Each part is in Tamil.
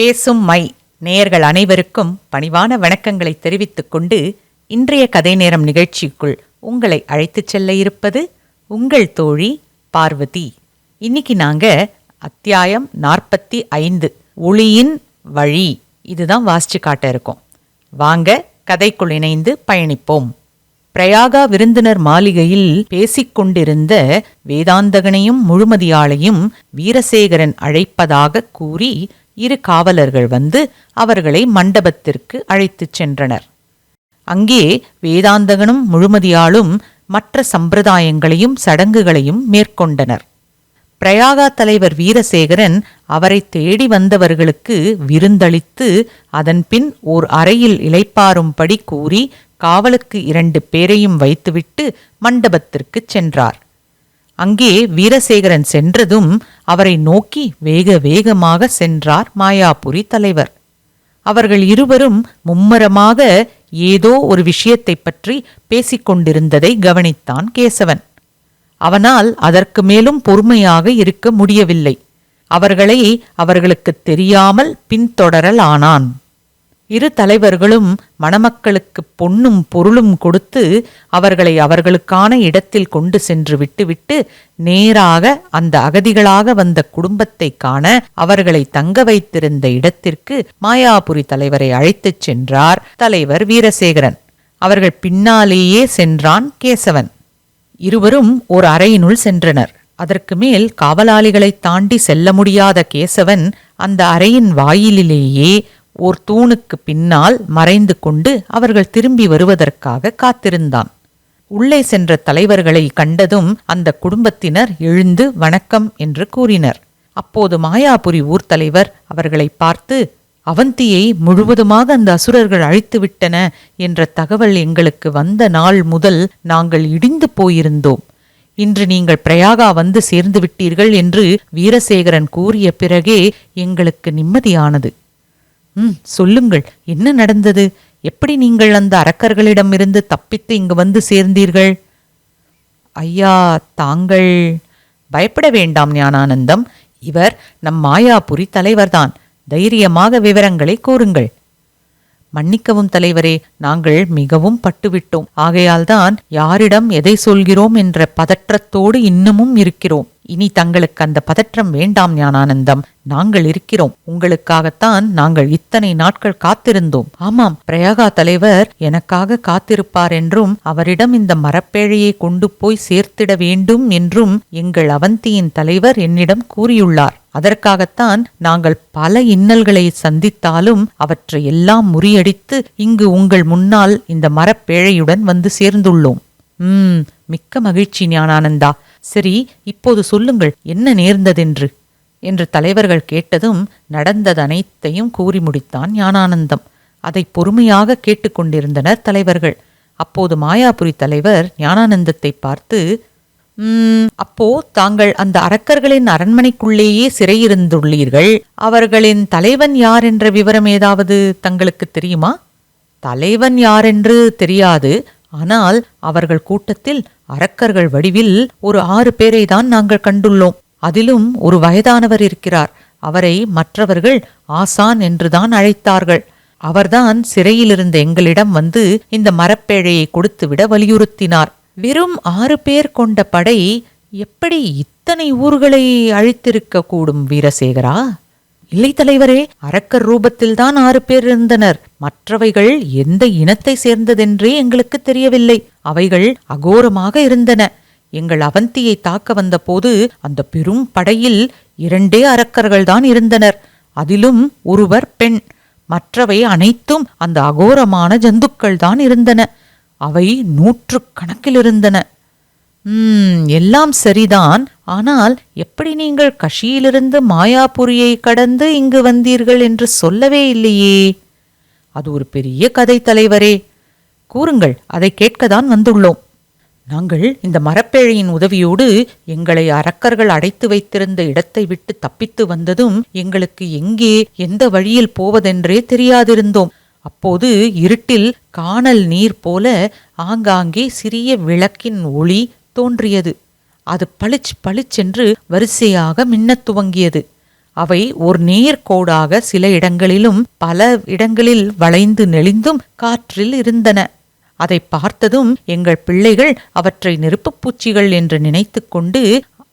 பேசும் மை நேயர்கள் அனைவருக்கும் பணிவான வணக்கங்களை தெரிவித்துக் கொண்டு இன்றைய கதை நேரம் நிகழ்ச்சிக்குள் உங்களை அழைத்துச் செல்ல இருப்பது உங்கள் தோழி பார்வதி. இன்னைக்கு நாங்க அத்தியாயம் நாற்பத்தி ஐந்து ஒளியின் வழி. இதுதான் வாசிச்சு காட்ட இருக்கோம். வாங்க கதைக்குள் இணைந்து பயணிப்போம். பிரயாகா விருந்தினர் மாளிகையில் பேசிக்கொண்டிருந்த வேதாந்தகனையும் முழுமதியாளையும் வீரசேகரன் அழைப்பதாக கூறி இரு காவலர்கள் வந்து அவர்களை மண்டபத்திற்கு அழைத்துச் சென்றனர். அங்கே வேதாந்தகனும் முழுமதியாளும் மற்ற சம்பிரதாயங்களையும் சடங்குகளையும் மேற்கொண்டனர். பிரயாகா தலைவர் வீரசேகரன் அவரை தேடி வந்தவர்களுக்கு விருந்தளித்து அதன்பின் ஓர் அறையில் இளைப்பாறும்படி கூறி காவலுக்கு இரண்டு பேரையும் வைத்துவிட்டு மண்டபத்திற்குச் சென்றார். அங்கே வீரசேகரன் சென்றதும் அவரை நோக்கி வேக வேகமாக சென்றார் மாயாபுரி தலைவர். அவர்கள் இருவரும் மும்மரமாக ஏதோ ஒரு விஷயத்தைப் பற்றி பேசிக்கொண்டிருந்ததை கவனித்தான் கேசவன். அவனால் அதற்கு மேலும் பொறுமையாக இருக்க முடியவில்லை. அவர்களை அவர்களுக்குத் தெரியாமல் பின்தொடரலானான். இரு தலைவர்களும் மணமக்களுக்கு பொன்னும் பொருளும் கொடுத்து அவர்களை அவர்களுக்கான இடத்தில் கொண்டு சென்று விட்டுவிட்டு நேராக அந்த அகதிகளாக வந்த குடும்பத்தை காண அவர்களை தங்க வைத்திருந்த இடத்திற்கு மாயாபுரி தலைவரை அழைத்துச் சென்றார் தலைவர் வீரசேகரன். அவர்கள் பின்னாலேயே சென்றான் கேசவன். இருவரும் ஒரு அறையினுள் சென்றனர். அதற்கு மேல் காவலாளிகளை தாண்டி செல்ல முடியாத கேசவன் அந்த அறையின் வாயிலிலேயே ஓர் தூணுக்கு பின்னால் மறைந்து கொண்டு அவர்கள் திரும்பி வருவதற்காக காத்திருந்தான். உள்ளே சென்ற தலைவர்களை கண்டதும் அந்த குடும்பத்தினர் எழுந்து வணக்கம் என்று கூறினர். அப்போது மாயாபுரி ஊர் தலைவர் அவர்களை பார்த்து அவந்தியை முழுவதுமாக அந்த அசுரர்கள் அழித்துவிட்டன என்ற தகவல் எங்களுக்கு வந்த நாள் முதல் நாங்கள் இடிந்து போயிருந்தோம். இன்று நீங்கள் பிரயாகா வந்து சேர்ந்து விட்டீர்கள் என்று வீரசேகரன் கூறிய பிறகே எங்களுக்கு நிம்மதியானது. ம் சொல்லுங்கள். என்ன நடந்தது? எப்படி நீங்கள் அந்த அரக்கர்களிடமிருந்து தப்பித்து இங்கு வந்து சேர்ந்தீர்கள்? ஐயா தாங்கள் பயப்பட வேண்டாம் ஞானானந்தம். இவர் நம் மாயாபுரி தலைவர்தான். தைரியமாக விவரங்களை கூறுங்கள். மன்னிக்கவும் தலைவரே நாங்கள் மிகவும் பட்டுவிட்டோம். ஆகையால்தான் யாரிடம் எதை சொல்கிறோம் என்ற பதற்றத்தோடு இன்னமும் இருக்கிறோம். இனி தங்களுக்கு அந்த பதற்றம் வேண்டாம் ஞானானந்தம். நாங்கள் இருக்கிறோம். உங்களுக்காகத்தான் நாங்கள் இத்தனை நாட்கள் காத்திருந்தோம். ஆமாம் பிரயாகா தலைவர் எனக்காக காத்திருப்பார் என்றும் அவரிடம் இந்த மரப்பேழையை கொண்டு போய் சேர்த்திட வேண்டும் என்றும் எங்கள் அவந்தியின் தலைவர் என்னிடம் கூறியுள்ளார். அதற்காகத்தான் நாங்கள் பல இன்னல்களை சந்தித்தாலும் அவற்றை எல்லாம் முறியடித்து இங்கு உங்கள் முன்னால் இந்த மரப்பேழையுடன் வந்து சேர்ந்துள்ளோம். உம் மிக்க மகிழ்ச்சி ஞானானந்தா சரி இப்போது சொல்லுங்கள் என்ன நேர்ந்ததென்று? என்று தலைவர்கள் கேட்டதும் நடந்தது அனைத்தையும் கூறி முடித்தான் ஞானானந்தம் அதை பொறுமையாக கேட்டுக்கொண்டிருந்தனர் தலைவர்கள். அப்போது மாயாபுரி தலைவர் ஞானானந்தத்தை பார்த்து அப்போ தாங்கள் அந்த அரக்கர்களின் அரண்மனைக்குள்ளேயே சிறையிருந்துள்ளீர்கள். அவர்களின் தலைவன் யார் என்ற விவரம் ஏதாவது தங்களுக்கு தெரியுமா? தலைவன் யாரென்று தெரியாது. ஆனால் அவர்கள் கூட்டத்தில் அரக்கர்கள் வடிவில் ஒரு ஆறு பேரை தான் நாங்கள் கண்டுள்ளோம். அதிலும் ஒரு வயதானவர் இருக்கிறார். அவரை மற்றவர்கள் ஆசான் என்றுதான் அழைத்தார்கள். அவர்தான் சிறையிலிருந்த எங்களிடம் வந்து இந்த மரப்பேழையை கொடுத்துவிட வலியுறுத்தினார். வெறும் ஆறு பேர் கொண்ட படை எப்படி இத்தனை ஊர்களை அழித்திருக்க கூடும் வீரசேகரா? இல்லை தலைவரே அரக்கர் ரூபத்தில்தான் ஆறு பேர் இருந்தனர். மற்றவைகள் எந்த இனத்தை சேர்ந்ததென்றே எங்களுக்கு தெரியவில்லை. அவைகள் அகோரமாக இருந்தன. எங்கள் அவந்தியை தாக்க வந்தபோது அந்த பெரும் படையில் இரண்டே அரக்கர்கள்தான் இருந்தனர். அதிலும் ஒருவர் பெண். மற்றவை அனைத்தும் அந்த அகோரமான ஜந்துக்கள் தான் இருந்தன. அவை நூற்றுக்கணக்கில் இருந்தன. எல்லாம் சரிதான். ஆனால் எப்படி நீங்கள் கஷியிலிருந்து மாயாபுரியை கடந்து இங்கு வந்தீர்கள் என்று சொல்லவே இல்லையே? அது ஒரு பெரிய கதை தலைவரே. கூறுங்கள் அதை கேட்கத்தான் வந்துள்ளோம். நாங்கள் இந்த மரப்பேழையின் உதவியோடு எங்களை அரக்கர்கள் அடைத்து வைத்திருந்த இடத்தை விட்டு தப்பித்து வந்ததும் எங்களுக்கு எங்கே எந்த வழியில் போவதென்றே தெரியாதிருந்தோம். அப்போது இருட்டில் காணல் நீர் போல ஆங்காங்கே சிறிய விளக்கின் ஒளி தோன்றியது. அது பளிச் பளிச்சென்று வரிசையாக மின்னத் துவங்கியது. அவை ஒரு நேர்கோடாக சில இடங்களிலும் பல இடங்களில் வளைந்து நெளிந்தும் காற்றில் இருந்தன. அதை பார்த்ததும் எங்கள் பிள்ளைகள் அவற்றை நெருப்புப் பூச்சிகள் என்று நினைத்துக்கொண்டு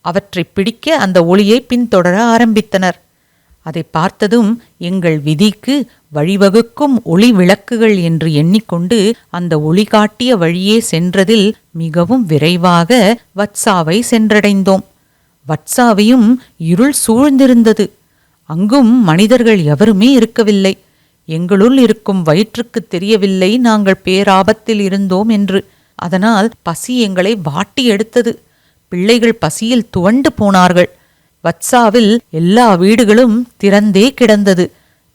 அவற்றை பிடிக்க அந்த ஒளியை பின்தொடர ஆரம்பித்தனர். அதை பார்த்ததும் எங்கள் விதிக்கு வழிவகுக்கும் ஒளி விளக்குகள் என்று எண்ணிக்கொண்டு அந்த ஒளி காட்டிய வழியே சென்றதில் மிகவும் விரைவாக வத்சாவை சென்றடைந்தோம். வட்சாவையும் இருள் சூழ்ந்திருந்தது. அங்கும் மனிதர்கள் எவருமே இருக்கவில்லை. எங்களுள் இருக்கும் வயிற்றுக்கு தெரியவில்லை நாங்கள் பேராபத்தில் இருந்தோம் என்று. அதனால் பசி எங்களை வாட்டி எடுத்தது. பிள்ளைகள் பசியில் துவண்டு போனார்கள். வத்சாவில் எல்லா வீடுகளும் திறந்தே கிடந்தது.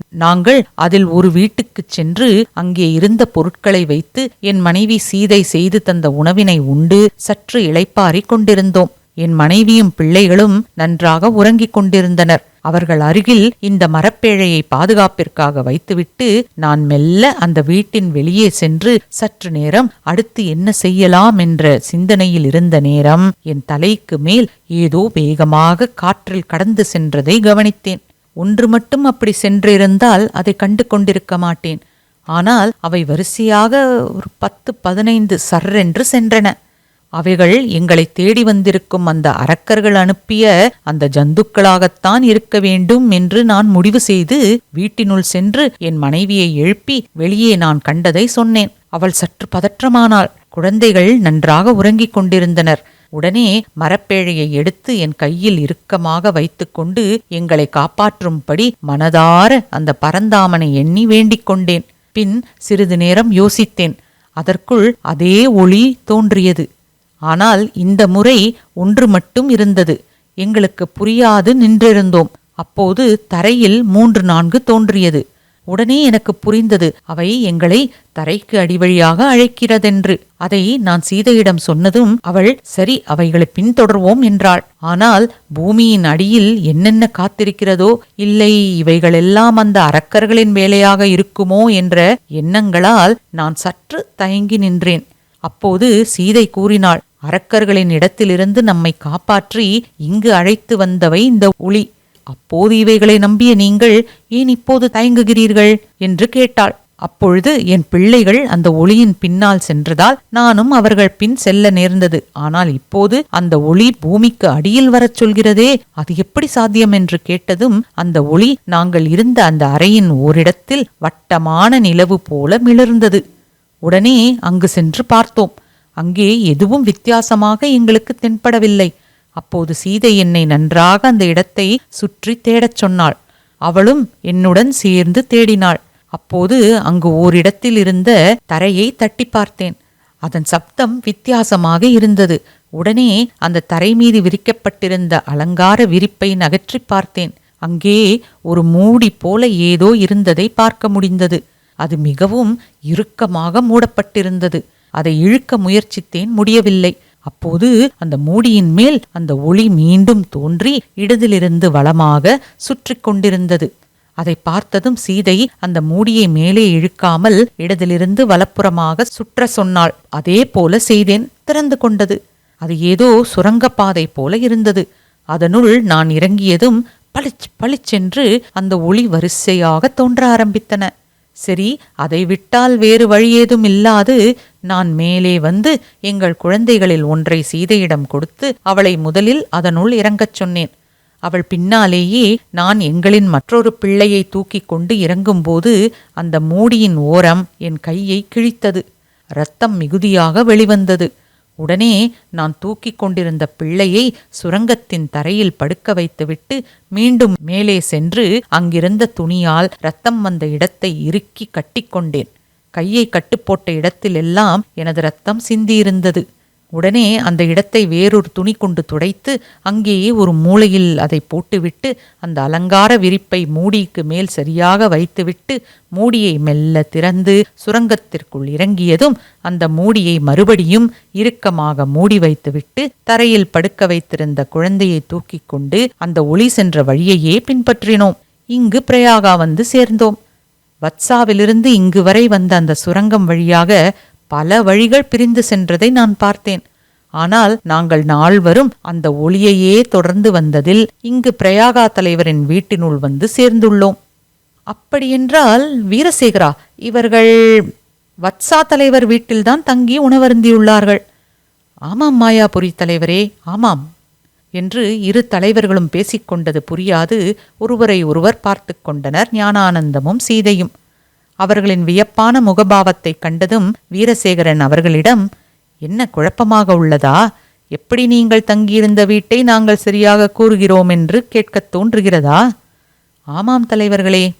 நாங்கள் அதில் ஒரு வீட்டுக்குச் சென்று அங்கே இருந்த பொருட்களை வைத்து என் மனைவி சீதை செய்து தந்த உணவினை உண்டு சற்று இளைப்பாறிக் கொண்டிருந்தோம். என் மனைவியும் பிள்ளைகளும் நன்றாக உறங்கிக் கொண்டிருந்தனர். அவர்கள் அருகில் இந்த மரப்பேழையை பாதுகாப்பிற்காக வைத்துவிட்டு நான் மெல்ல அந்த வீட்டின் வெளியே சென்று சற்று நேரம் அடுத்து என்ன செய்யலாம் என்ற சிந்தனையில் இருந்த நேரம் என் தலைக்கு மேல் ஏதோ வேகமாக காற்றில் கடந்து சென்றதை கவனித்தேன். ஒன்று மட்டும் அப்படி சென்றிருந்தால் அதை கண்டு கொண்டிருக்க மாட்டேன். ஆனால் அவை வரிசையாக ஒரு பத்து பதினைந்து சர்ரென்று சென்றன. அவைகள் எங்களை தேடி வந்திருக்கும் அந்த அரக்கர்கள் அனுப்பிய அந்த ஜந்துக்களாகத்தான் இருக்க வேண்டும் என்று நான் முடிவு செய்து வீட்டினுள் சென்று என் மனைவியை எழுப்பி வெளியே நான் கண்டதை சொன்னேன். அவள் சற்று பதற்றமானாள். குழந்தைகள் நன்றாக உறங்கிக் கொண்டிருந்தனர். உடனே மரப்பேழையை எடுத்து என் கையில் இறுக்கமாக வைத்துக்கொண்டு எங்களை காப்பாற்றும்படி மனதார அந்த பரந்தாமனை எண்ணி வேண்டிக் கொண்டேன். பின் சிறிது நேரம் யோசித்தேன். அதற்குள் அதே ஒளி தோன்றியது. ஆனால் இந்த முறை ஒன்று மட்டும் இருந்தது. எங்களுக்கு புரியாது நின்றிருந்தோம். அப்போது தரையில் மூன்று நான்கு தோன்றியது. உடனே எனக்கு புரிந்தது அவை எங்களை தரைக்கு அடிவழியாக அழைக்கிறதென்று. அதை நான் சீதையிடம் சொன்னதும் அவள் சரி அவைகளை பின்தொடர்வோம் என்றாள். ஆனால் பூமியின் அடியில் என்னென்ன காத்திருக்கிறதோ இல்லை இவைகளெல்லாம் அந்த அரக்கர்களின் வேலையாக இருக்குமோ என்ற எண்ணங்களால் நான் சற்று தயங்கி நின்றேன். அப்போது சீதை கூறினாள் அரக்கர்களின் இடத்திலிருந்து நம்மை காப்பாற்றி இங்கு அழைத்து வந்தவை இந்த ஒளி. அப்போது இவைகளை நம்பிய நீங்கள் ஏன் இப்போது தயங்குகிறீர்கள்? என்று கேட்டாள். அப்பொழுது என் பிள்ளைகள் அந்த ஒளியின் பின்னால் சென்றதால் நானும் அவர்கள் பின் செல்ல நேர்ந்தது. ஆனால் இப்போது அந்த ஒளி பூமிக்கு அடியில் வரச் சொல்கிறதே அது எப்படி சாத்தியம் என்று கேட்டதும் அந்த ஒளி நாங்கள் இருந்த அந்த அறையின் ஓரிடத்தில் வட்டமான நிலவு போல மிளர்ந்தது. உடனே அங்கு சென்று பார்த்தோம். அங்கே எதுவும் வித்தியாசமாக எங்களுக்கு தென்படவில்லை. அப்போது சீதை என்னை நன்றாக அந்த இடத்தை சுற்றி தேடச் சொன்னாள். அவளும் என்னுடன் சேர்ந்து தேடினாள். அப்போது அங்கு ஓரிடத்தில் இருந்த தரையை தட்டி பார்த்தேன். அதன் சப்தம் வித்தியாசமாக இருந்தது. உடனே அந்த தரை மீது விரிக்கப்பட்டிருந்த அலங்கார விரிப்பை நகற்றி பார்த்தேன். அங்கே ஒரு மூடி போல ஏதோ இருந்ததை பார்க்க முடிந்தது. அது மிகவும் இறுக்கமாக மூடப்பட்டிருந்தது. அதை இழுக்க முயற்சித்தேன் முடியவில்லை. அப்போது அந்த மூடியின் மேல் அந்த ஒளி மீண்டும் தோன்றி இடதிலிருந்து வளமாக சுற்றி கொண்டிருந்தது. அதை பார்த்ததும் சீதை அந்த மூடியை மேலே இழுக்காமல் இடதிலிருந்து வலப்புறமாக சுற்ற சொன்னாள். அதே போல செய்தேன் திறந்து கொண்டது. அது ஏதோ சுரங்கப்பாதை போல இருந்தது. அதனுள் நான் இறங்கியதும் பளிச் பளிச்சென்று அந்த ஒளி வரிசையாக தோன்ற ஆரம்பித்தன. சரி அதை விட்டால் வேறு வழியேதும் இல்லாது நான் மேலே வந்து எங்கள் குழந்தைகளில் ஒன்றை சீதையிடம் கொடுத்து அவளை முதலில் அதனுள் இறங்கச் சொன்னேன். அவள் பின்னாலேயே நான் எங்களின் மற்றொரு பிள்ளையை தூக்கிக் கொண்டு இறங்கும்போது அந்த மூடியின் ஓரம் என் கையை கிழித்தது. இரத்தம் மிகுதியாக வெளிவந்தது. உடனே நான் தூக்கிக் கொண்டிருந்த பிள்ளையை சுரங்கத்தின் தரையில் படுக்க வைத்துவிட்டு மீண்டும் மேலே சென்று அங்கிருந்த துணியால் ரத்தம் வந்த இடத்தை இறுக்கி கட்டிக்கொண்டேன் கையை கட்டுப்போட்ட இடத்திலெல்லாம் எனது ரத்தம் சிந்தியிருந்தது. உடனே அந்த இடத்தை வேறொரு துணி கொண்டு துடைத்து அங்கேயே ஒரு மூலையில் அதை போட்டுவிட்டு அந்த அலங்கார விரிப்பை மூடிக்கு மேல் சரியாக வைத்துவிட்டு மூடியை மெல்ல திறந்து சுரங்கத்திற்குள் இறங்கியதும் அந்த மூடியை மறுபடியும் இறுக்கமாக மூடி வைத்துவிட்டு தரையில் படுக்க வைத்திருந்த குழந்தையை தூக்கிக் கொண்டு அந்த ஒளி சென்ற வழியையே பின்பற்றினோம். இங்கு பிரயாகா வந்து சேர்ந்தோம். வத்சாவிலிருந்து இங்கு வரை வந்த அந்த சுரங்கம் வழியாக பல வழிகள் பிரிந்து சென்றதை நான் பார்த்தேன். ஆனால் நாங்கள் நால்வரும் அந்த ஒளியையே தொடர்ந்து வந்ததில் இங்கு பிரயாகா தலைவரின் வீட்டினுள் வந்து சேர்ந்துள்ளோம். அப்படியென்றால் வீரசேகரா இவர்கள் வத்சா தலைவர் வீட்டில்தான் தங்கி உணவருந்தியுள்ளார்கள். ஆமாம் மாயாபுரி தலைவரே ஆமாம் என்று இரு தலைவர்களும் பேசிக்கொண்டது புரியாது. ஒருவரை ஒருவர் பார்த்து கொண்டனர் ஞானானந்தமும் சீதையும். அவர்களின் வியப்பான முகபாவத்தைக் கண்டதும் வீரசேகரன் அவர்களிடம் என்ன குழப்பமாக உள்ளதா? எப்படி நீங்கள் தங்கியிருந்த வீட்டை நாங்கள் சரியாக கூறுகிறோம் என்று கேட்கத் தோன்றுகிறதா? ஆமாம் தலைவர்களே.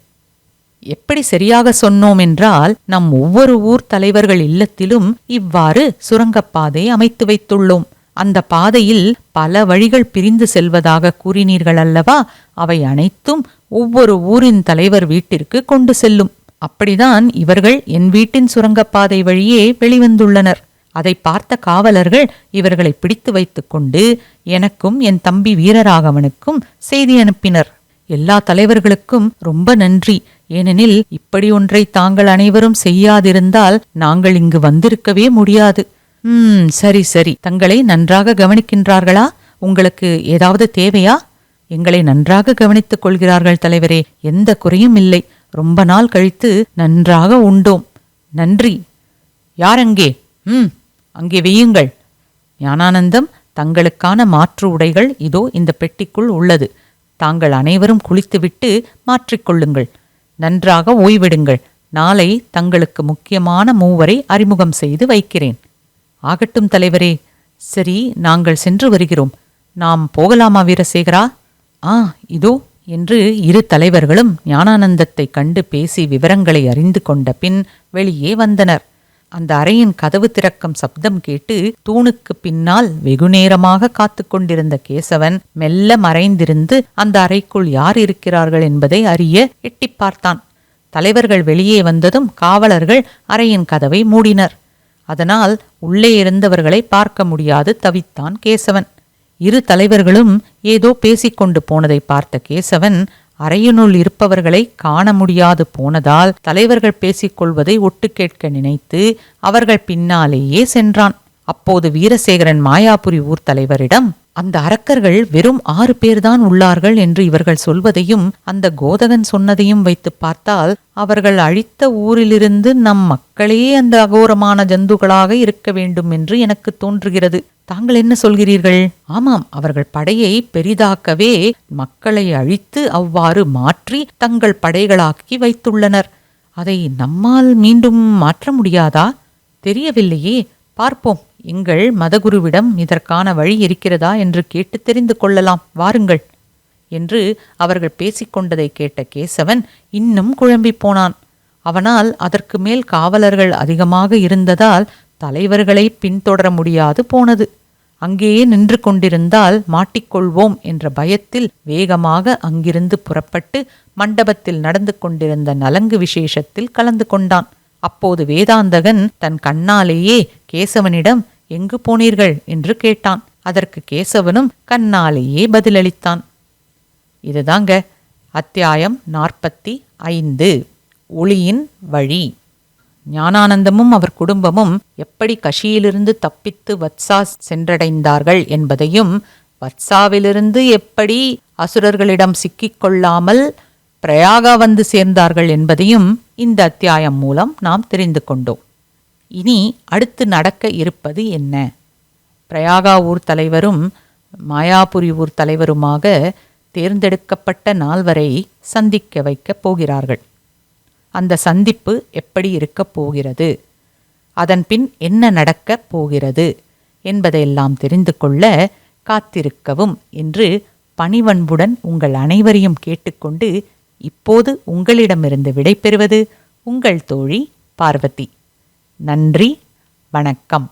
எப்படி சரியாக சொன்னோம் என்றால் நம் ஒவ்வொரு ஊர் தலைவர்கள் இல்லத்திலும் இவ்வாறு சுரங்கப்பாதை அமைத்து வைத்துள்ளோம். அந்த பாதையில் பல வழிகள் பிரிந்து செல்வதாக கூறினீர்கள் அல்லவா அவை அனைத்தும் ஒவ்வொரு ஊரின் தலைவர் வீட்டிற்கு கொண்டு செல்லும். அப்படிதான் இவர்கள் என் வீட்டின் சுரங்கப்பாதை வழியே வெளிவந்துள்ளனர். அதை பார்த்த காவலர்கள் இவர்களை பிடித்து வைத்துக்கொண்டு எனக்கும் என் தம்பி வீரராகவனுக்கும் செய்தி அனுப்பினர். எல்லா தலைவர்களுக்கும் ரொம்ப நன்றி. ஏனெனில் இப்படி ஒன்றை தாங்கள் அனைவரும் செய்யாதிருந்தால் நாங்கள் இங்கு வந்திருக்கவே முடியாது. ம் சரி சரி. தங்களை நன்றாக கவனிக்கின்றார்களா? உங்களுக்கு ஏதாவது தேவையா? எங்களை நன்றாக கவனித்துக் கொள்கிறார்கள் தலைவரே. எந்த குறையும் இல்லை. ரொம்ப நாள் கழித்து நன்றாக உண்டோம். நன்றி. யார் அங்கே? ம் அங்கே வெய்யுங்கள் ஞானானந்தம் தங்களுக்கான மாற்று உடைகள் இதோ இந்த பெட்டிக்குள் உள்ளது. தாங்கள் அனைவரும் குளித்துவிட்டு மாற்றிக்கொள்ளுங்கள் நன்றாக ஓய்விடுங்கள். நாளை தங்களுக்கு முக்கியமான மூவரை அறிமுகம் செய்து வைக்கிறேன். ஆகட்டும் தலைவரே. சரி நாங்கள் சென்று வருகிறோம். நாம் போகலாமா வீரசேகரா? ஆ இதோ. என்று இரு தலைவர்களும் ஞானானந்தத்தை கண்டு பேசி விவரங்களை அறிந்து கொண்ட பின் வெளியே வந்தனர். அந்த அறையின் கதவு திறக்கும் சப்தம் கேட்டு தூணுக்கு பின்னால் வெகுநேரமாக காத்து கொண்டிருந்த கேசவன் மெல்ல மறைந்திருந்து அந்த அறைக்குள் யார் இருக்கிறார்கள் என்பதை அறிய எட்டிப் பார்த்தான். தலைவர்கள் வெளியே வந்ததும் காவலர்கள் அறையின் கதவை மூடினர். அதனால் உள்ளே இருந்தவர்களை பார்க்க முடியாது தவித்தான் கேசவன். இரு தலைவர்களும் ஏதோ பேசிக்கொண்டு போனதை பார்த்த கேசவன் அறையினுள் இருப்பவர்களை காண முடியாது போனதால் தலைவர்கள் பேசிக்கொள்வதை ஒட்டு கேட்க நினைத்து அவர்கள் பின்னாலேயே சென்றான். அப்போது வீரசேகரன் மாயாபுரி ஊர் தலைவரிடம் அந்த அரக்கர்கள் வெறும் ஆறு பேர்தான் உள்ளார்கள் என்று இவர்கள் சொல்வதையும் அந்த கோதகன் சொன்னதையும் வைத்து பார்த்தால் அவர்கள் அழித்த ஊரிலிருந்து நம் மக்களே அந்த அகோரமான ஜந்துகளாக இருக்க வேண்டும் என்று எனக்கு தோன்றுகிறது. தாங்கள் என்ன சொல்கிறீர்கள்? ஆமாம் அவர்கள் படையை பெரிதாக்கவே மக்களை அழித்து அவ்வாறு மாற்றி தங்கள் படைகளாக்கி வைத்துள்ளனர். அதை நம்மால் மீண்டும் மாற்ற முடியாதா? தெரியவில்லையே. பார்ப்போம் எங்கள் மதகுருவிடம் இதற்கான வழி இருக்கிறதா என்று கேட்டு தெரிந்து கொள்ளலாம். வாருங்கள் என்று அவர்கள் பேசிக்கொண்டதை கேட்ட கேசவன் இன்னும் குழம்பிப் போனான். அவனால் அதற்கு மேல் காவலர்கள் அதிகமாக இருந்ததால் தலைவர்களை பின்தொடர முடியாது போனது. அங்கேயே நின்று கொண்டிருந்தால் மாட்டிக்கொள்வோம் என்ற பயத்தில் வேகமாக அங்கிருந்து புறப்பட்டு மண்டபத்தில் நடந்து கொண்டிருந்த நலங்கு விசேஷத்தில் கலந்து கொண்டான். அப்போது வேதாந்தகன் தன் கண்ணாலேயே கேசவனிடம் எங்கு போனீர்கள்? என்று கேட்டான். அதற்கு கேசவனும் கண்ணாலேயே பதிலளித்தான். இதுதாங்க அத்தியாயம் நாற்பத்தி ஐந்து ஒளியின் வழி. ஞானானந்தமும் அவர் குடும்பமும் எப்படி கஷியிலிருந்து தப்பித்து வத்சா சென்றடைந்தார்கள் என்பதையும் வத்சாவிலிருந்து எப்படி அசுரர்களிடம் சிக்கிக்கொள்ளாமல் பிரயாகா வந்து சேர்ந்தார்கள் என்பதையும் இந்த அத்தியாயம் மூலம் நாம் தெரிந்து கொண்டோம். இனி அடுத்து நடக்க இருப்பது என்ன? பிரயாகா ஊர் தலைவரும் மாயாபுரி ஊர் தலைவருமாக தேர்ந்தெடுக்கப்பட்ட நால்வரை சந்திக்க வைக்கப் போகிறார்கள். அந்த சந்திப்பு எப்படி இருக்கப் போகிறது? அதன் பின் என்ன நடக்கப் போகிறது? என்பதையெல்லாம் தெரிந்து கொள்ள காத்திருக்கவும் என்று பணிவன்புடன் உங்கள் அனைவரையும் கேட்டுக்கொண்டு இப்போது உங்களிடமிருந்து விடைபெறுவது உங்கள் தோழி பார்வதி. நன்றி வணக்கம்.